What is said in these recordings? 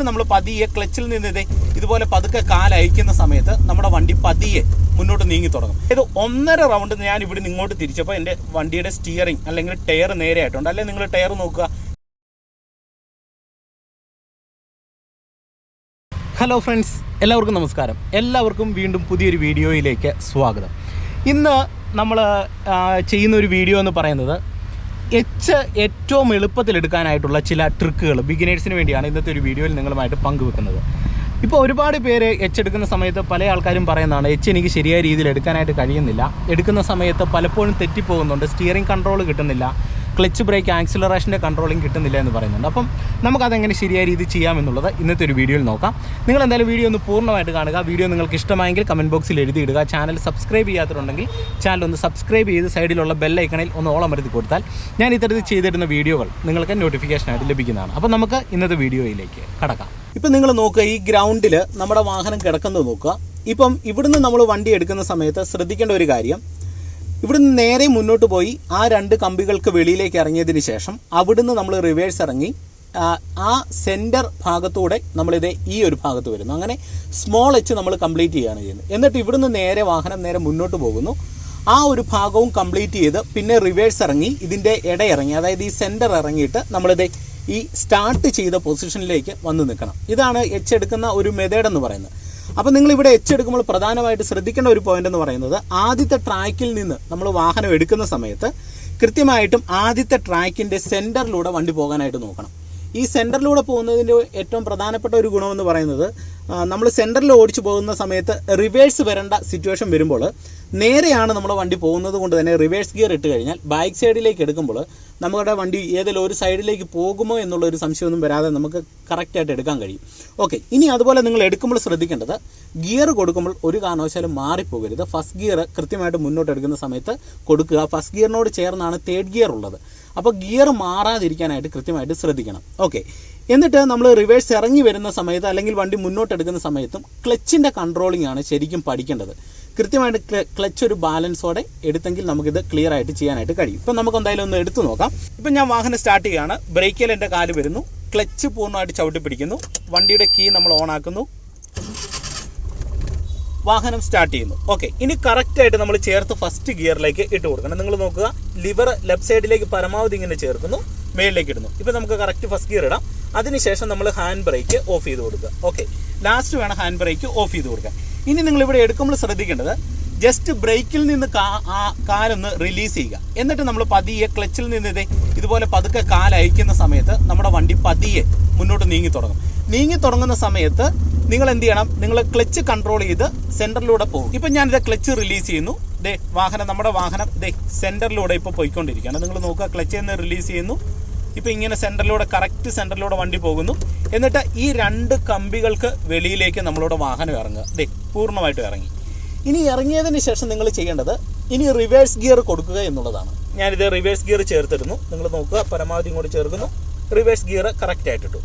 എന്നിട്ട് നമ്മൾ പതിയെ ക്ലച്ചിൽ നിന്ന് ഇതേ ഇതുപോലെ പതുക്കെ കാലയക്കുന്ന സമയത്ത് നമ്മുടെ വണ്ടി പതിയെ മുന്നോട്ട് നീങ്ങി തുടങ്ങും. ഇത് ഒന്നര റൗണ്ട് ഞാൻ ഇവിടെ ഇങ്ങോട്ട് തിരിച്ചപ്പോൾ എന്റെ വണ്ടിയുടെ സ്റ്റിയറിംഗ് അല്ലെങ്കിൽ ടയർ നേരെ ആയിട്ടുണ്ട്. അല്ലെങ്കിൽ നിങ്ങൾ ടയർ നോക്കുക. ഹലോ ഫ്രണ്ട്സ് എല്ലാവർക്കും നമസ്കാരം. എല്ലാവർക്കും വീണ്ടും പുതിയൊരു വീഡിയോയിലേക്ക് സ്വാഗതം. ഇന്ന് നമ്മൾ ചെയ്യുന്ന ഒരു വീഡിയോ എന്ന് പറയുന്നത് എച്ച് ഏറ്റവും എളുപ്പത്തിൽ എടുക്കാനായിട്ടുള്ള ചില ട്രിക്കുകൾ ബിഗിനേഴ്സിന് വേണ്ടിയാണ് ഇന്നത്തെ ഒരു വീഡിയോയിൽ നിങ്ങളുമായിട്ട് പങ്കുവെക്കുന്നത്. ഇപ്പോൾ ഒരുപാട് പേര് എച്ച് എടുക്കുന്ന സമയത്ത് പല ആൾക്കാരും പറയുന്നതാണ് എച്ച് എനിക്ക് ശരിയായ രീതിയിൽ എടുക്കാനായിട്ട് കഴിയുന്നില്ല. എടുക്കുന്ന സമയത്ത് പലപ്പോഴും തെറ്റിപ്പോകുന്നുണ്ട് സ്റ്റിയറിംഗ് കൺട്രോൾ കിട്ടുന്നില്ല. ക്ലച്ച് ബ്രേക്ക് ആക്സിലറേഷന്റെ കൺട്രോളിങ് കിട്ടുന്നില്ല എന്ന് പറയുന്നുണ്ട്. അപ്പം നമുക്കതെങ്ങനെ ശരിയായ രീതി ചെയ്യാമെന്നുള്ളത് ഇന്നത്തെ ഒരു വീഡിയോയിൽ നോക്കാം. നിങ്ങൾ എന്തായാലും വീഡിയോ ഒന്ന് പൂർണമായിട്ട് കാണുക. വീഡിയോ നിങ്ങൾക്ക് ഇഷ്ടമായെങ്കിൽ കമന്റ് ബോക്സിൽ എഴുതിയിടുക. ചാനൽ സബ്സ്ക്രൈബ് ചെയ്യാത്തിട്ടുണ്ടെങ്കിൽ ചാനൽ ഒന്ന് സബ്സ്ക്രൈബ് ചെയ്ത് സൈഡിലുള്ള ബെല്ലൈക്കണിൽ ഒന്ന് ഓളം വരുത്തി കൊടുത്താൽ ഞാൻ ഇത്തരത്തിൽ ചെയ്തിരുന്ന വീഡിയോകൾ നിങ്ങൾക്ക് നോട്ടിഫിക്കേഷനായിട്ട് ലഭിക്കുന്നതാണ്. അപ്പോൾ നമുക്ക് ഇന്നത്തെ വീഡിയോയിലേക്ക് കടക്കാം. ഇപ്പം നിങ്ങൾ നോക്കുക ഈ ഗ്രൗണ്ടിൽ നമ്മുടെ വാഹനം കിടക്കുന്നത് നോക്കുക. ഇപ്പം ഇവിടുന്ന് നമ്മൾ വണ്ടി എടുക്കുന്ന സമയത്ത് ശ്രദ്ധിക്കേണ്ട ഒരു കാര്യം ഇവിടുന്ന് നേരെ മുന്നോട്ട് പോയി ആ രണ്ട് കമ്പികൾക്ക് വെളിയിലേക്ക് ഇറങ്ങിയതിന് ശേഷം അവിടുന്ന് നമ്മൾ റിവേഴ്സ് ഇറങ്ങി. ആ, സെന്റർ ഭാഗത്തൂടെ നമ്മളിത് ഈ ഒരു ഭാഗത്ത് വരുന്നു. അങ്ങനെ സ്മോൾ എച്ച് നമ്മൾ കംപ്ലീറ്റ് ചെയ്യുകയാണ് ചെയ്യുന്നത്. എന്നിട്ട് ഇവിടുന്ന് നേരെ വാഹനം നേരെ മുന്നോട്ട് പോകുന്നു. ആ ഒരു ഭാഗവും കംപ്ലീറ്റ് ചെയ്ത് പിന്നെ റിവേഴ്സ് ഇറങ്ങി ഇതിന്റെ ഇട ഇറങ്ങി. അതായത് ഈ സെന്റർ ഇറങ്ങിയിട്ട് നമ്മളിത് ഈ സ്റ്റാർട്ട് ചെയ്ത പൊസിഷനിലേക്ക് വന്ന് നിൽക്കണം. ഇതാണ് എച്ച് എടുക്കുന്ന ഒരു മെത്തേഡ് എന്ന് പറയുന്നത്. അപ്പോൾ നിങ്ങൾ ഇവിടെ എച്ച് എടുക്കുമ്പോൾ പ്രധാനമായിട്ട് ശ്രദ്ധിക്കേണ്ട ഒരു പോയിന്റ് എന്ന് പറയുന്നത് ആദ്യത്തെ ട്രാക്കിൽ നിന്ന് നമ്മൾ വാഹനം എടുക്കുന്ന സമയത്ത് കൃത്യമായിട്ടും ആദ്യത്തെ ട്രാക്കിന്റെ സെന്ററിലൂടെ വണ്ടി പോകാനായിട്ട് നോക്കണം. ഈ സെന്ററിലൂടെ പോകുന്നതിന്റെ ഏറ്റവും പ്രധാനപ്പെട്ട ഒരു ഗുണമെന്ന് പറയുന്നത് നമ്മൾ സെന്ററിൽ ഓടിച്ചു പോകുന്ന സമയത്ത് റിവേഴ്സ് വരേണ്ട സിറ്റുവേഷൻ വരുമ്പോൾ നേരെയാണ് നമ്മൾ വണ്ടി പോകുന്നത് കൊണ്ട് തന്നെ റിവേഴ്സ് ഗിയർ ഇട്ട് കഴിഞ്ഞാൽ ബാക്ക് സൈഡിലേക്ക് എടുക്കുമ്പോൾ നമ്മുടെ വണ്ടി ഏതെങ്കിലും ഒരു സൈഡിലേക്ക് പോകുമോ എന്നുള്ള ഒരു സംശയമൊന്നും വരാതെ നമുക്ക് കറക്റ്റായിട്ട് എടുക്കാൻ കഴിയും. ഓക്കെ ഇനി അതുപോലെ നിങ്ങൾ എടുക്കുമ്പോൾ ശ്രദ്ധിക്കേണ്ടത് ഗിയർ കൊടുക്കുമ്പോൾ ഒരു കാരണവശാലും മാറിപ്പോകരുത്. ഫസ്റ്റ് ഗിയർ കൃത്യമായിട്ട് മുന്നോട്ട് എടുക്കുന്ന സമയത്ത് കൊടുക്കുക. ഫസ്റ്റ് ഗിയറിനോട് ചേർന്നാണ് തേർഡ് ഗിയർ ഉള്ളത്. അപ്പോൾ ഗിയർ മാറാതിരിക്കാനായിട്ട് കൃത്യമായിട്ട് ശ്രദ്ധിക്കണം. ഓക്കെ എന്നിട്ട് നമ്മൾ റിവേഴ്സ് ഇറങ്ങി വരുന്ന സമയത്ത് അല്ലെങ്കിൽ വണ്ടി മുന്നോട്ടെടുക്കുന്ന സമയത്തും ക്ലച്ചിന്റെ കൺട്രോളിംഗ് ആണ് ശരിക്കും പഠിക്കേണ്ടത്. കൃത്യമായിട്ട് ക്ലച്ച് ഒരു ബാലൻസോടെ എടുത്തെങ്കിൽ നമുക്കിത് ക്ലിയർ ആയിട്ട് ചെയ്യാനായിട്ട് കഴിയും. ഇപ്പം നമുക്ക് എന്തായാലും ഒന്ന് എടുത്തു നോക്കാം. ഇപ്പം ഞാൻ വാഹനം സ്റ്റാർട്ട് ചെയ്യുകയാണ്. ബ്രേക്കിൽ എന്റെ കാൽ വരുന്നു. ക്ലച്ച് പൂർണമായിട്ട് ചവിട്ടി പിടിക്കുന്നു. വണ്ടിയുടെ കീ നമ്മൾ ഓൺ ആക്കുന്നു. വാഹനം സ്റ്റാർട്ട് ചെയ്യുന്നു. ഓക്കെ ഇനി കറക്റ്റായിട്ട് നമ്മൾ ചേർത്ത് ഫസ്റ്റ് ഗിയറിലേക്ക് ഇട്ട് കൊടുക്കണം. നിങ്ങൾ നോക്കുക ലിവർ ലെഫ്റ്റ് സൈഡിലേക്ക് പരമാവധി ഇങ്ങനെ ചേർക്കുന്നു മേളിലേക്ക് ഇടുന്നു. ഇപ്പം നമുക്ക് കറക്റ്റ് ഫസ്റ്റ് ഗിയർ ഇടാം. അതിനുശേഷം നമ്മൾ ഹാൻഡ് ബ്രേക്ക് ഓഫ് ചെയ്ത് കൊടുക്കുക. ഓക്കെ ലാസ്റ്റ് വേണം ഹാൻഡ് ബ്രേക്ക് ഓഫ് ചെയ്ത് കൊടുക്കാൻ. ഇനി നിങ്ങൾ ഇവിടെ എടുക്കുമ്പോൾ ശ്രദ്ധിക്കേണ്ടത് ജസ്റ്റ് ബ്രേക്കിൽ നിന്ന് കാലൊന്ന് റിലീസ് ചെയ്യുക. എന്നിട്ട് നമ്മൾ പതിയെ ക്ലച്ചിൽ നിന്ന് ഇതേ ഇതുപോലെ പതുക്കെ കാൽ കാലയക്കുന്ന സമയത്ത് നമ്മുടെ വണ്ടി പതിയെ മുന്നോട്ട് നീങ്ങി തുടങ്ങും. നീങ്ങി തുടങ്ങുന്ന സമയത്ത് നിങ്ങൾ എന്ത് ചെയ്യണം? നിങ്ങൾ ക്ലച്ച് കൺട്രോൾ ചെയ്ത് സെന്ററിലൂടെ പോകും. ഇപ്പം ഞാനിത് ക്ലച്ച് റിലീസ് ചെയ്യുന്നു. ദേ വാഹനം നമ്മുടെ വാഹനം ദേ സെന്ററിലൂടെ ഇപ്പോൾ പോയിക്കൊണ്ടിരിക്കുകയാണ്. നിങ്ങൾ നോക്കുക ക്ലച്ച് നിന്ന് റിലീസ് ചെയ്യുന്നു. ഇപ്പോൾ ഇങ്ങനെ സെന്ററിലൂടെ കറക്റ്റ് സെന്ററിലൂടെ വണ്ടി പോകുന്നു. എന്നിട്ട് ഈ രണ്ട് കമ്പികൾക്ക് വെളിയിലേക്ക് നമ്മളോട് വാഹനം ഇറങ്ങുക. ദേ പൂർണമായിട്ടും ഇറങ്ങി. ഇനി ഇറങ്ങിയതിന് ശേഷം നിങ്ങൾ ചെയ്യേണ്ടത് ഇനി റിവേഴ്സ് ഗിയർ കൊടുക്കുക എന്നുള്ളതാണ്. ഞാനിത് റിവേഴ്സ് ഗിയർ ചേർത്തിരുന്നു നിങ്ങൾ നോക്കുക പരമാവധി ഇങ്ങോട്ട് ചേർക്കുന്നു. റിവേഴ്സ് ഗിയർ കറക്റ്റ് ആയിട്ടിട്ടു.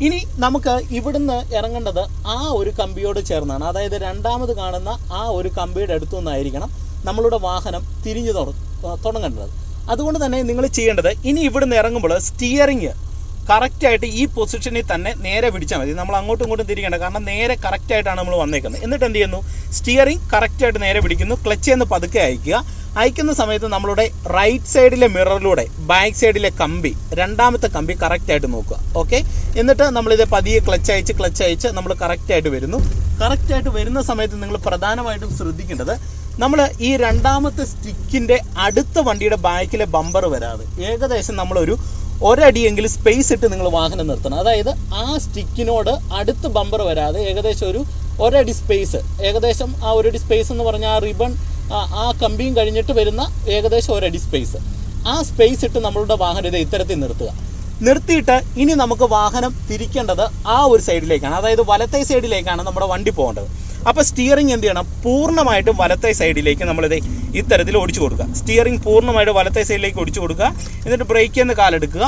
ഇനി നമുക്ക് ഇവിടുന്ന് ഇറങ്ങേണ്ടത് ആ ഒരു കമ്പിയോട് ചേർന്നാണ്. അതായത് രണ്ടാമത് കാണുന്ന ആ ഒരു കമ്പിയുടെ അടുത്തു നിന്നായിരിക്കണം നമ്മളുടെ വാഹനം തിരിഞ്ഞു തുട- തുടങ്ങേണ്ടത്. അതുകൊണ്ട് തന്നെ നിങ്ങൾ ചെയ്യേണ്ടത് ഇനി ഇവിടുന്ന് ഇറങ്ങുമ്പോൾ സ്റ്റിയറിങ് കറക്റ്റായിട്ട് ഈ പൊസിഷനിൽ തന്നെ നേരെ പിടിച്ചാൽ മതി. നമ്മൾ അങ്ങോട്ടും ഇങ്ങോട്ടും തിരിക്കേണ്ട. കാരണം നേരെ കറക്റ്റായിട്ടാണ് നമ്മൾ വന്നേക്കുന്നത്. എന്നിട്ട് എന്ത് ചെയ്യുന്നു? സ്റ്റിയറിംഗ് കറക്റ്റായിട്ട് നേരെ പിടിക്കുന്നു. ക്ലച്ച് എന്ന് പതുക്കെ അയക്കുക അയക്കുന്ന സമയത്ത് നമ്മളുടെ റൈറ്റ് സൈഡിലെ മിററിലൂടെ ബാക്ക് സൈഡിലെ കമ്പി രണ്ടാമത്തെ കമ്പി കറക്റ്റായിട്ട് നോക്കുക. ഓക്കെ എന്നിട്ട് നമ്മളിത് പതിയെ ക്ലച്ച് അയച്ച് ക്ലച്ച് അയച്ച് നമ്മൾ കറക്റ്റായിട്ട് വരുന്നു. കറക്റ്റായിട്ട് വരുന്ന സമയത്ത് നിങ്ങൾ പ്രധാനമായിട്ടും ശ്രദ്ധിക്കേണ്ടത് നമ്മൾ ഈ രണ്ടാമത്തെ സ്റ്റിക്കിന്റെ അടുത്ത വണ്ടിയുടെ ബാക്കിലെ ബമ്പർ വരാതെ ഏകദേശം നമ്മളൊരു ഒരടിയെങ്കിലും സ്പേസ് ഇട്ട് നിങ്ങൾ വാഹനം നിർത്തണം. അതായത് ആ സ്റ്റിക്കിനോട് അടുത്ത് ബമ്പർ വരാതെ ഏകദേശം ഒരു ഒരടി സ്പേസ് ഏകദേശം ആ ഒരടി സ്പേസ് എന്ന് പറഞ്ഞാൽ ആ റിബൺ ആ കമ്പിയും കഴിഞ്ഞിട്ട് വരുന്ന ഏകദേശം ഒരടി സ്പേസ് ആ സ്പേസ് ഇട്ട് നമ്മളുടെ വാഹനം ഇത് ഇത്തരത്തിൽ നിർത്തുക. നിർത്തിയിട്ട് ഇനി നമുക്ക് വാഹനം തിരിക്കേണ്ടത് ആ ഒരു സൈഡിലേക്കാണ് അതായത് വലത്തെ സൈഡിലേക്കാണ് നമ്മുടെ വണ്ടി പോകേണ്ടത്. അപ്പോൾ സ്റ്റിയറിംഗ് എന്ത് ചെയ്യണം? പൂർണമായിട്ടും വലത്തെ സൈഡിലേക്ക് നമ്മളിത് ഇത്തരത്തിൽ ഓടിച്ചു കൊടുക്കുക. സ്റ്റിയറിംഗ് പൂർണമായിട്ട് വലത്തെ സൈഡിലേക്ക് ഓടിച്ചു കൊടുക്കുക. എന്നിട്ട് ബ്രേക്കിൽ നിന്ന് കാലെടുക്കുക.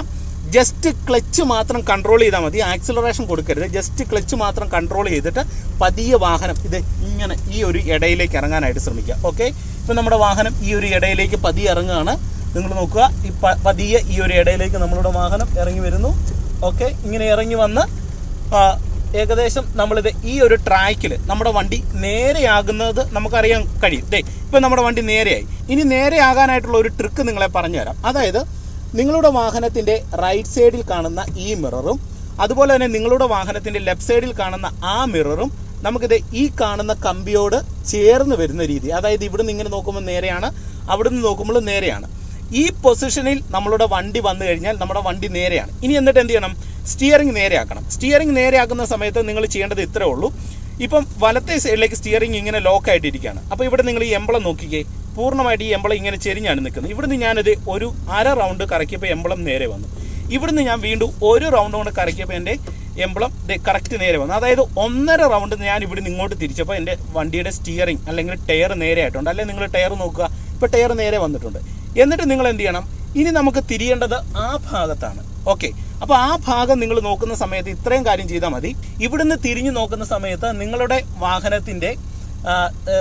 ജസ്റ്റ് ക്ലച്ച് മാത്രം കൺട്രോൾ ചെയ്താൽ മതി. ആക്സിലറേഷൻ കൊടുക്കരുത്. ജസ്റ്റ് ക്ലച്ച് മാത്രം കൺട്രോൾ ചെയ്തിട്ട് പതിയെ വാഹനം ഇത് ഇങ്ങനെ ഈ ഒരു ഇടയിലേക്ക് ഇറങ്ങാനായിട്ട് ശ്രമിക്കുക. ഓക്കെ ഇപ്പം നമ്മുടെ വാഹനം ഈ ഒരു ഇടയിലേക്ക് പതിയെ ഇറങ്ങുകയാണ്. നിങ്ങൾ നോക്കുക. ഈ പതിയെ ഈ ഒരു ഇടയിലേക്ക് നമ്മളുടെ വാഹനം ഇറങ്ങി വരുന്നു. ഓക്കെ ഇങ്ങനെ ഇറങ്ങി വന്ന് ഏകദേശം നമ്മളിത് ഈ ഒരു ട്രാക്കിൽ നമ്മുടെ വണ്ടി നേരെയാകുന്നത് നമുക്കറിയാൻ കഴിയും. ദേ ഇപ്പം നമ്മുടെ വണ്ടി നേരെയായി. ഇനി നേരെയാകാനായിട്ടുള്ള ഒരു ട്രിക്ക് നിങ്ങളെ പറഞ്ഞുതരാം. അതായത് നിങ്ങളുടെ വാഹനത്തിന്റെ റൈറ്റ് സൈഡിൽ കാണുന്ന ഈ മിററും അതുപോലെ തന്നെ നിങ്ങളുടെ വാഹനത്തിന്റെ ലെഫ്റ്റ് സൈഡിൽ കാണുന്ന ആ മിററും നമുക്കിത് ഈ കാണുന്ന കമ്പിയോട് ചേർന്ന് വരുന്ന രീതി. അതായത് ഇവിടുന്ന് ഇങ്ങനെ നോക്കുമ്പോൾ നേരെയാണ് അവിടുന്ന് നോക്കുമ്പോൾ നേരെയാണ്. ഈ പൊസിഷനിൽ നമ്മളുടെ വണ്ടി വന്നു കഴിഞ്ഞാൽ നമ്മുടെ വണ്ടി നേരെയാണ്. ഇനി എന്നിട്ട് എന്ത് ചെയ്യണം? സ്റ്റിയറിംഗ് നേരെയാക്കണം. സ്റ്റിയറിംഗ് നേരെയാക്കുന്ന സമയത്ത് നിങ്ങൾ ചെയ്യേണ്ടത് ഇത്രേ ഉള്ളൂ. ഇപ്പം വലത്തെ സൈഡിലേക്ക് സ്റ്റിയറിംഗ് ഇങ്ങനെ ലോക്ക് ആയിട്ടിരിക്കുകയാണ്. അപ്പോൾ ഇവിടെ നിങ്ങൾ ഈ എംബളം നോക്കിക്കേ. പൂർണമായിട്ട് ഈ എംബളം ഇങ്ങനെ ചെരിഞ്ഞാണ് നിൽക്കുന്നത്. ഇവിടുന്ന് ഞാനത് ഒരു അര റൗണ്ട് കറക്കിയപ്പോൾ എംബളം നേരെ വന്നു. ഇവിടുന്ന് ഞാൻ വീണ്ടും ഒരു റൗണ്ട് കൊണ്ട് കറക്കിയപ്പോൾ എന്റെ എംബ്ലം കറക്റ്റ് നേരെ വന്നു. അതായത് ഒന്നര റൗണ്ട് ഞാൻ ഇവിടുന്ന് ഇങ്ങോട്ട് തിരിച്ചപ്പോൾ എന്റെ വണ്ടിയുടെ സ്റ്റിയറിംഗ് അല്ലെങ്കിൽ ടയർ നേരെ ആയിട്ടുണ്ട്. അല്ലെങ്കിൽ നിങ്ങൾ ടയർ നോക്കുക. ഇപ്പോൾ ടയർ നേരെ വന്നിട്ടുണ്ട്. എന്നിട്ട് നിങ്ങൾ എന്ത് ചെയ്യണം? ഇനി നമുക്ക് തിരിയേണ്ടത് ആ ഭാഗത്താണ്. ഓക്കെ. അപ്പോൾ ആ ഭാഗം നിങ്ങൾ നോക്കുന്ന സമയത്ത് ഇത്രയും കാര്യം ചെയ്താൽ മതി. ഇവിടുന്ന് തിരിഞ്ഞു നോക്കുന്ന സമയത്ത് നിങ്ങളുടെ വാഹനത്തിന്റെ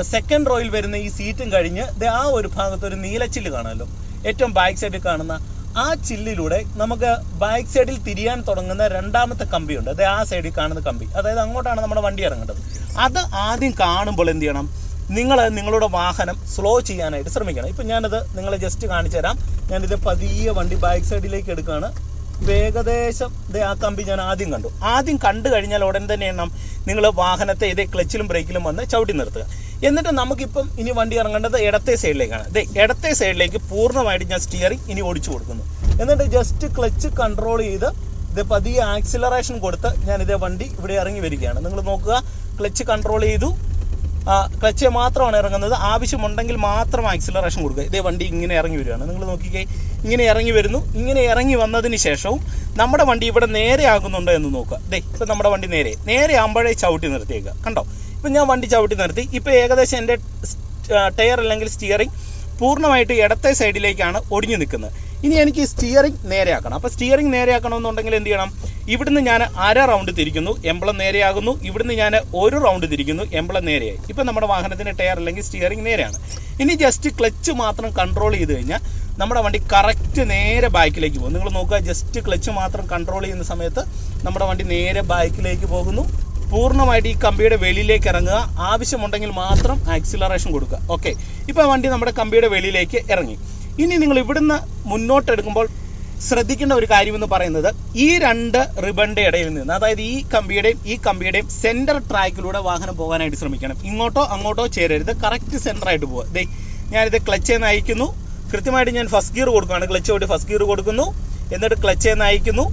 സെക്കൻഡ് റോയിൽ വരുന്ന ഈ സീറ്റും കഴിഞ്ഞ് ആ ഒരു ഭാഗത്ത് ഒരു നീലച്ചില്ല് കാണുമല്ലോ. ഏറ്റവും ബാക്ക് സൈഡിൽ കാണുന്ന ആ ചില്ലിലൂടെ നമുക്ക് ബാക്ക് സൈഡിൽ തിരിയാൻ തുടങ്ങുന്ന രണ്ടാമത്തെ കമ്പിയുണ്ട്. അത് ആ സൈഡിൽ കാണുന്ന കമ്പി. അതായത് അങ്ങോട്ടാണ് നമ്മുടെ വണ്ടി ഇറങ്ങേണ്ടത്. അത് ആദ്യം കാണുമ്പോൾ എന്ത് ചെയ്യണം? നിങ്ങൾ നിങ്ങളുടെ വാഹനം സ്ലോ ചെയ്യാനായിട്ട് ശ്രമിക്കണം. ഇപ്പം ഞാനത് നിങ്ങളെ ജസ്റ്റ് കാണിച്ചു തരാം. ഞാനിത് പതിയെ വണ്ടി ബാക്ക് സൈഡിലേക്ക് എടുക്കുകയാണ് ഏകദേശം ആ കമ്പി ഞാൻ ആദ്യം കണ്ടു. ആദ്യം കണ്ടു കഴിഞ്ഞാൽ ഉടൻ തന്നെ എണ്ണം നിങ്ങൾ വാഹനത്തെ ഇതേ ക്ലച്ചിലും ബ്രേക്കിലും വന്ന് ചവിട്ടി നിർത്തുക. എന്നിട്ട് നമുക്കിപ്പം ഇനി വണ്ടി ഇറങ്ങേണ്ടത് ഇടത്തെ സൈഡിലേക്കാണ് ദേ ഇടത്തെ സൈഡിലേക്ക് പൂർണമായിട്ട് ഞാൻ സ്റ്റിയറിംഗ് ഇനി ഓടിച്ചു കൊടുക്കുന്നു. എന്നിട്ട് ജസ്റ്റ് ക്ലച്ച് കൺട്രോൾ ചെയ്ത് ഇത് പതിയെ ആക്സിലറേഷൻ കൊടുത്ത് ഞാൻ ഇതേ വണ്ടി ഇവിടെ ഇറങ്ങി വരികയാണ്. നിങ്ങൾ നോക്കുക ക്ലച്ച് കൺട്രോൾ ചെയ്തു. ക്ലച്ച് മാത്രമാണ് ഇറങ്ങുന്നത്. ആവശ്യമുണ്ടെങ്കിൽ മാത്രം ആക്സിലറേഷൻ കൊടുക്കുക. ഇതേ വണ്ടി ഇങ്ങനെ ഇറങ്ങി വരികയാണ്. നിങ്ങൾ നോക്കിക്കേ ഇങ്ങനെ ഇറങ്ങി വരുന്നു. ഇങ്ങനെ ഇറങ്ങി വന്നതിന് ശേഷവും നമ്മുടെ വണ്ടി ഇവിടെ നേരെ ആകുന്നുണ്ടോ എന്ന് നോക്കുക. ദേ ഇപ്പം നമ്മുടെ വണ്ടി നേരെ. നേരെ ആകുമ്പോഴേ ചവിട്ടി നിർത്തിയേക്കുക. കണ്ടോ? ഇപ്പം ഞാൻ വണ്ടി ചവിട്ടി നിർത്തി. ഇപ്പോൾ ഏകദേശം എന്റെ ടയർ അല്ലെങ്കിൽ സ്റ്റിയറിംഗ് പൂർണമായിട്ട് ഇടത്തെ സൈഡിലേക്കാണ് ഒടിഞ്ഞു നിൽക്കുന്നത്. ഇനി എനിക്ക് സ്റ്റിയറിംഗ് നേരെയാക്കണം. അപ്പോൾ സ്റ്റിയറിംഗ് നേരെയാക്കണമെന്നുണ്ടെങ്കിൽ എന്ത് ചെയ്യണം? ഇവിടുന്ന് ഞാൻ അര റൗണ്ട് തിരിക്കുന്നു എംബ്ലം നേരെയാകുന്നു. ഇവിടുന്ന് ഞാൻ ഒരു റൗണ്ട് തിരിക്കുന്നു എംബ്ലം നേരെയായി. ഇപ്പം നമ്മുടെ വാഹനത്തിന്റെ ടയർ അല്ലെങ്കിൽ സ്റ്റിയറിംഗ് നേരെയാണ്. ഇനി ജസ്റ്റ് ക്ലച്ച് മാത്രം കൺട്രോൾ ചെയ്ത് കഴിഞ്ഞാൽ നമ്മുടെ വണ്ടി കറക്റ്റ് നേരെ ബാക്കിലേക്ക് പോകും. നിങ്ങൾ നോക്കുക ജസ്റ്റ് ക്ലച്ച് മാത്രം കൺട്രോൾ ചെയ്യുന്ന സമയത്ത് നമ്മുടെ വണ്ടി നേരെ ബാക്കിലേക്ക് പോകുന്നു. പൂർണമായിട്ട് ഈ കമ്പിയുടെ വെളിയിലേക്ക് ഇറങ്ങുക. ആവശ്യമുണ്ടെങ്കിൽ മാത്രം ആക്സിലറേഷൻ കൊടുക്കുക. ഓക്കെ ഇപ്പോൾ വണ്ടി നമ്മുടെ കമ്പിയുടെ വെളിയിലേക്ക് ഇറങ്ങി. ഇനി നിങ്ങൾ ഇവിടുന്ന് മുന്നോട്ടെടുക്കുമ്പോൾ ശ്രദ്ധിക്കേണ്ട ഒരു കാര്യമെന്ന് പറയുന്നത് ഈ രണ്ട് റിബണിന്റെ ഇടയിൽ നിന്ന് അതായത് ഈ കമ്പിയുടെയും ഈ കമ്പിയുടെയും സെന്റർ ട്രാക്കിലൂടെ വാഹനം പോകാനായിട്ട് ശ്രമിക്കണം. ഇങ്ങോട്ടോ അങ്ങോട്ടോ ചേരരുത്. കറക്റ്റ് സെന്റർ ആയിട്ട് പോവുക. ദേ ഞാനിത് ക്ലച്ച് നയിക്കുന്നു കൃത്യമായിട്ട് ഞാൻ ഫസ്റ്റ് ഗിയർ കൊടുക്കുകയാണ്. ക്ലച്ച് പോയിട്ട് ഫസ്റ്റ് ഗിയർ കൊടുക്കുന്നു. എന്നിട്ട് ക്ലച്ച് നയിക്കുന്നു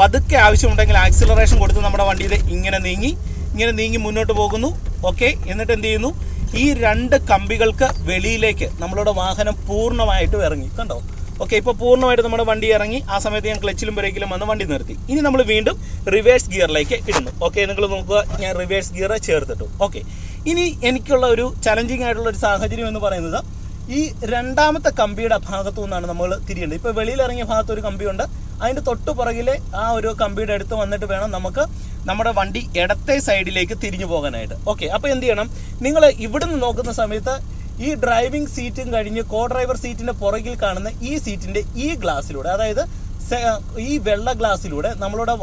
പതുക്കെ ആവശ്യമുണ്ടെങ്കിൽ ആക്സിലറേഷൻ കൊടുത്ത് നമ്മുടെ വണ്ടി ഇങ്ങനെ നീങ്ങി ഇങ്ങനെ നീങ്ങി മുന്നോട്ട് പോകുന്നു. ഓക്കെ എന്നിട്ട് എന്ത് ചെയ്യുന്നു? ഈ രണ്ട് കമ്പികൾക്ക് വെളിയിലേക്ക് നമ്മളുടെ വാഹനം പൂർണമായിട്ടും ഇറങ്ങി. കണ്ടോ? ഓക്കെ ഇപ്പോൾ പൂർണമായിട്ട് നമ്മുടെ വണ്ടി ഇറങ്ങി. ആ സമയത്ത് ഞാൻ ക്ലച്ചിലും ബ്രേക്കിലും വന്ന് വണ്ടി നിർത്തി. ഇനി നമ്മൾ വീണ്ടും റിവേഴ്സ് ഗിയറിലേക്ക് ഇടുന്നു. ഓക്കെ നിങ്ങൾ നോക്കുക ഞാൻ റിവേഴ്സ് ഗിയർ ചേർത്തിട്ടു. ഓക്കെ ഇനി എനിക്കുള്ള ഒരു ചലഞ്ചിങ് ആയിട്ടുള്ള ഒരു സാഹചര്യം എന്ന് പറയുന്നത് ഈ രണ്ടാമത്തെ കമ്പിയുടെ ഭാഗത്തു നിന്നാണ് നമ്മൾ തിരിയേണ്ടത്. ഇപ്പോൾ വെളിയിൽ ഇറങ്ങിയ ഭാഗത്ത് ഒരു കമ്പിയുണ്ട്. അതിന്റെ തൊട്ടു പുറകിലെ ആ ഒരു കമ്പിയുടെ അടുത്ത് വന്നിട്ട് വേണം നമുക്ക് നമ്മുടെ വണ്ടി ഇടത്തെ സൈഡിലേക്ക് തിരിഞ്ഞു പോകാനായിട്ട്. ഓക്കെ അപ്പോൾ എന്ത് ചെയ്യണം? നിങ്ങൾ ഇവിടുന്ന് നോക്കുന്ന സമയത്ത് ഈ ഡ്രൈവിംഗ് സീറ്റും കഴിഞ്ഞ് കോ ഡ്രൈവർ സീറ്റിന്റെ പുറകിൽ കാണുന്ന ഈ സീറ്റിന്റെ ഈ ഗ്ലാസ്സിലൂടെ അതായത് ഈ വെള്ള ഗ്ലാസ്സിലൂടെ നമ്മളുടെ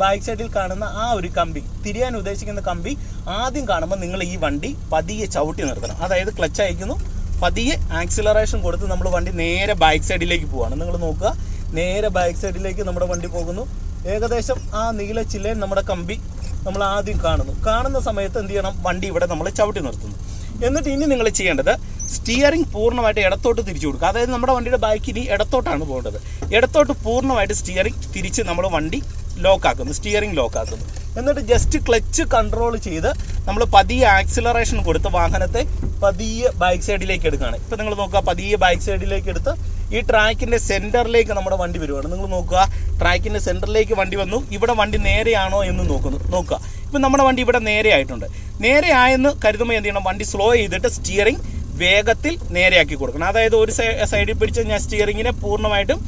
ബാക്ക് സൈഡിൽ കാണുന്ന ആ ഒരു കമ്പി തിരിയാൻ ഉദ്ദേശിക്കുന്ന കമ്പി ആദ്യം കാണുമ്പോൾ നിങ്ങൾ ഈ വണ്ടി പതിയെ ചവിട്ടി നിർത്തണം. അതായത് ക്ലച്ച് അയക്കുന്നു പതിയെ ആക്സിലറേഷൻ കൊടുത്ത് നമ്മൾ വണ്ടി നേരെ ബാക്ക് സൈഡിലേക്ക് പോവാണ്. നിങ്ങൾ നോക്കുക നേരെ ബാക്ക് സൈഡിലേക്ക് നമ്മുടെ വണ്ടി പോകുന്നു. ഏകദേശം ആ നീല ചില്ലയിൽ നമ്മുടെ കമ്പി നമ്മൾ ആദ്യം കാണുന്നു. കാണുന്ന സമയത്ത് എന്ത് ചെയ്യണം? വണ്ടി ഇവിടെ നമ്മൾ ചവിട്ടി നിർത്തുന്നു. എന്നിട്ട് ഇനി നിങ്ങൾ ചെയ്യേണ്ടത് സ്റ്റിയറിംഗ് പൂർണമായിട്ട് ഇടത്തോട്ട് തിരിച്ചു കൊടുക്കുക. അതായത് നമ്മുടെ വണ്ടിയുടെ ബാക്ക് ഇനി ഇടത്തോട്ടാണ് പോകേണ്ടത്. ഇടത്തോട്ട് പൂർണമായിട്ട് സ്റ്റിയറിംഗ് തിരിച്ച് നമ്മൾ വണ്ടി ലോക്കാക്കുന്നു സ്റ്റിയറിംഗ് ലോക്കാക്കുന്നു എന്നിട്ട് ജസ്റ്റ് ക്ലച്ച് കൺട്രോൾ ചെയ്ത് നമ്മൾ പതിയെ ആക്സിലറേഷൻ കൊടുത്ത് വാഹനത്തെ പതിയെ ബൈക്ക് സൈഡിലേക്ക് എടുക്കുകയാണ്. ഇപ്പം നിങ്ങൾ നോക്കുക പതിയെ ബൈക്ക് സൈഡിലേക്ക് എടുത്ത് ഈ ട്രാക്കിന്റെ സെന്ററിലേക്ക് നമ്മുടെ വണ്ടി വരുവാണ്. നിങ്ങൾ നോക്കുക ട്രാക്കിന്റെ സെന്ററിലേക്ക് വണ്ടി വന്നു. ഇവിടെ വണ്ടി നേരെയാണോ എന്ന് നോക്കുന്നു. നോക്കുക. ഇപ്പം നമ്മുടെ വണ്ടി ഇവിടെ നേരെ ആയിട്ടുണ്ട്. നേരെ ആയെന്ന് കരുതുമ്പോൾ എന്ത് ചെയ്യണം? വണ്ടി സ്ലോ ചെയ്തിട്ട് സ്റ്റിയറിംഗ് വേഗത്തിൽ നേരെയാക്കി കൊടുക്കണം. അതായത് ഒരു സൈഡിൽ പിടിച്ച് ഞാൻ സ്റ്റിയറിങ്ങിനെ പൂർണമായിട്ടും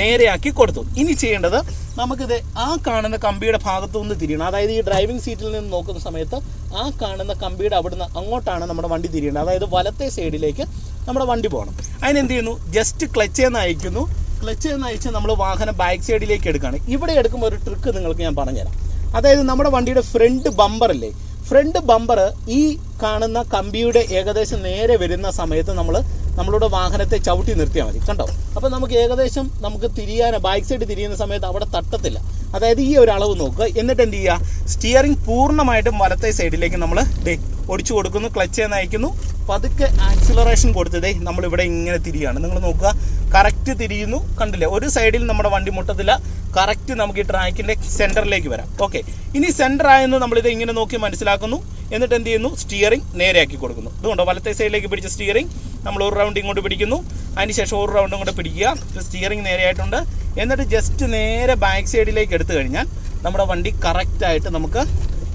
നേരെയാക്കി കൊടുത്തു. ഇനി ചെയ്യേണ്ടത് നമുക്കിത് ആ കാണുന്ന കമ്പിയുടെ ഭാഗത്തു നിന്ന് തിരിയണം. അതായത് ഈ ഡ്രൈവിംഗ് സീറ്റിൽ നിന്ന് നോക്കുന്ന സമയത്ത് ആ കാണുന്ന കമ്പിയുടെ അവിടുന്ന് അങ്ങോട്ടാണ് നമ്മുടെ വണ്ടി തിരിയേണ്ടത്. അതായത് വലത്തെ സൈഡിലേക്ക് നമ്മുടെ വണ്ടി പോകണം. അതിനെന്ത് ചെയ്യുന്നു? ജസ്റ്റ് ക്ലച്ച് എന്ന് അയക്കുന്നു. ക്ലച്ച് എന്ന് അയച്ച് നമ്മൾ വാഹനം ബാക്ക് സൈഡിലേക്ക് എടുക്കുകയാണ്. ഇവിടെ എടുക്കുമ്പോൾ ഒരു ട്രിക്ക് നിങ്ങൾക്ക് ഞാൻ പറഞ്ഞുതരാം. അതായത് നമ്മുടെ വണ്ടിയുടെ ഫ്രണ്ട് ബമ്പർ അല്ലേ ഫ്രണ്ട് ബമ്പർ ഈ കാണുന്ന കമ്പിയുടെ ഏകദേശം നേരെ വരുന്ന സമയത്ത് നമ്മൾ നമ്മളുടെ വാഹനത്തെ ചവിട്ടി നിർത്തിയാൽ മതി. കണ്ടോ? അപ്പോൾ നമുക്ക് ഏകദേശം നമുക്ക് തിരിയാൻ ബാക്ക് സൈഡ് തിരിയുന്ന സമയത്ത് അവിടെ തട്ടത്തില്ല. അതായത് ഈ ഒരു അളവ് നോക്കുക. എന്നിട്ട് എന്ത് ചെയ്യുക? സ്റ്റിയറിംഗ് പൂർണമായിട്ടും വലത്തെ സൈഡിലേക്ക് നമ്മൾ ദേ ഒടിച്ചു കൊടുക്കുന്നു ക്ലച്ച് നയിക്കുന്നു പതുക്കെ ആക്സിലറേഷൻ കൊടുത്തതേ നമ്മളിവിടെ ഇങ്ങനെ തിരിയാണ്. നിങ്ങൾ നോക്കുക. കറക്റ്റ് തിരിയുന്നു. കണ്ടില്ലേ? ഒരു സൈഡിൽ നമ്മുടെ വണ്ടി മുട്ടത്തില്ല. കറക്റ്റ് നമുക്ക് ഈ ട്രാക്കിന്റെ സെന്ററിലേക്ക് വരാം. ഓക്കെ ഇനി സെന്റർ ആയെന്ന് നമ്മളിത് ഇങ്ങനെ നോക്കി മനസ്സിലാക്കുന്നു. എന്നിട്ട് എന്ത് ചെയ്യുന്നു? സ്റ്റിയറിംഗ് നേരെയാക്കി കൊടുക്കുന്നു. ഇതുകൊണ്ടോ? വലത്തെ സൈഡിലേക്ക് പിടിച്ച സ്റ്റിയറിംഗ് നമ്മൾ ഒരു റൗണ്ട് ഇങ്ങോട്ട് പിടിക്കുന്നു. അതിനുശേഷം ഒരു റൗണ്ടും കൂടെ പിടിക്കുക. സ്റ്റിയറിംഗ് നേരെയായിട്ടുണ്ട്. എന്നിട്ട് ജസ്റ്റ് നേരെ ബാക്ക് സൈഡിലേക്ക് എടുത്തു കഴിഞ്ഞാൽ നമ്മുടെ വണ്ടി കറക്റ്റായിട്ട് നമുക്ക്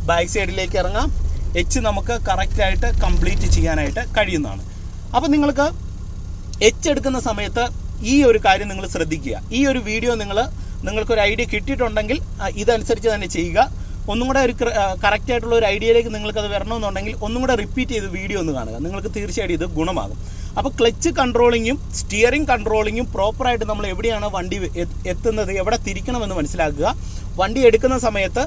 ബാക്ക് സൈഡിലേക്ക് ഇറങ്ങാം. എച്ച് നമുക്ക് കറക്റ്റായിട്ട് കംപ്ലീറ്റ് ചെയ്യാനായിട്ട് കഴിയുന്നതാണ്. അപ്പോൾ നിങ്ങൾക്ക് എച്ച് എടുക്കുന്ന സമയത്ത് ഈ ഒരു കാര്യം നിങ്ങൾ ശ്രദ്ധിക്കുക. ഈ ഒരു വീഡിയോ നിങ്ങൾ നിങ്ങൾക്കൊരു ഐഡിയ കിട്ടിയിട്ടുണ്ടെങ്കിൽ ഇതനുസരിച്ച് തന്നെ ചെയ്യുക. ഒന്നും കൂടെ ഒരു കറക്റ്റ് ആയിട്ടുള്ള ഒരു ഐഡിയയിലേക്ക് നിങ്ങൾക്ക് അത് വരണമെന്നുണ്ടെങ്കിൽ ഒന്നും കൂടെ റിപ്പീറ്റ് ചെയ്ത് വീഡിയോ ഒന്ന് കാണുക. നിങ്ങൾക്ക് തീർച്ചയായിട്ടും ഇത് ഗുണമാകും. അപ്പോൾ ക്ലച്ച് കൺട്രോളിങ്ങും സ്റ്റിയറിംഗ് കൺട്രോളിങ്ങും പ്രോപ്പറായിട്ട് നമ്മൾ എവിടെയാണ് വണ്ടി എത്തുന്നത് എവിടെ തിരിക്കണമെന്ന് മനസ്സിലാക്കുക. വണ്ടി എടുക്കുന്ന സമയത്ത്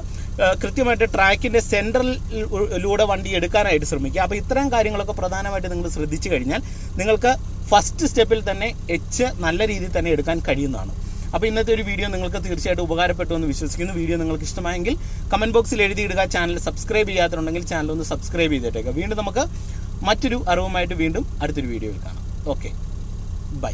കൃത്യമായിട്ട് ട്രാക്കിന്റെ സെൻട്രലിലൂടെ വണ്ടി എടുക്കാനായിട്ട് ശ്രമിക്കുക. അപ്പോൾ ഇത്തരം കാര്യങ്ങളൊക്കെ പ്രധാനമായിട്ട് നിങ്ങൾ ശ്രദ്ധിച്ചു കഴിഞ്ഞാൽ നിങ്ങൾക്ക് ഫസ്റ്റ് സ്റ്റെപ്പിൽ തന്നെ എച്ച് നല്ല രീതിയിൽ തന്നെ എടുക്കാൻ കഴിയുന്നതാണ്. അപ്പോൾ ഇന്നത്തെ ഒരു വീഡിയോ നിങ്ങൾക്ക് തീർച്ചയായിട്ടും ഉപകാരപ്പെട്ടു എന്ന് വിശ്വസിക്കുന്നു. വീഡിയോ നിങ്ങൾക്ക് ഇഷ്ടമായെങ്കിൽ കമന്റ് ബോക്സിൽ എഴുതിയിടുക ചാനൽ സബ്സ്ക്രൈബ് ചെയ്യാത്തുണ്ടെങ്കിൽ ചാനൽ ഒന്ന് സബ്സ്ക്രൈബ് ചെയ്തിട്ടേക്കുക വീണ്ടും നമുക്ക് മറ്റൊരു അറിവുമായിട്ട് വീണ്ടും അടുത്തൊരു വീഡിയോയിൽ കാണാം. Okay bye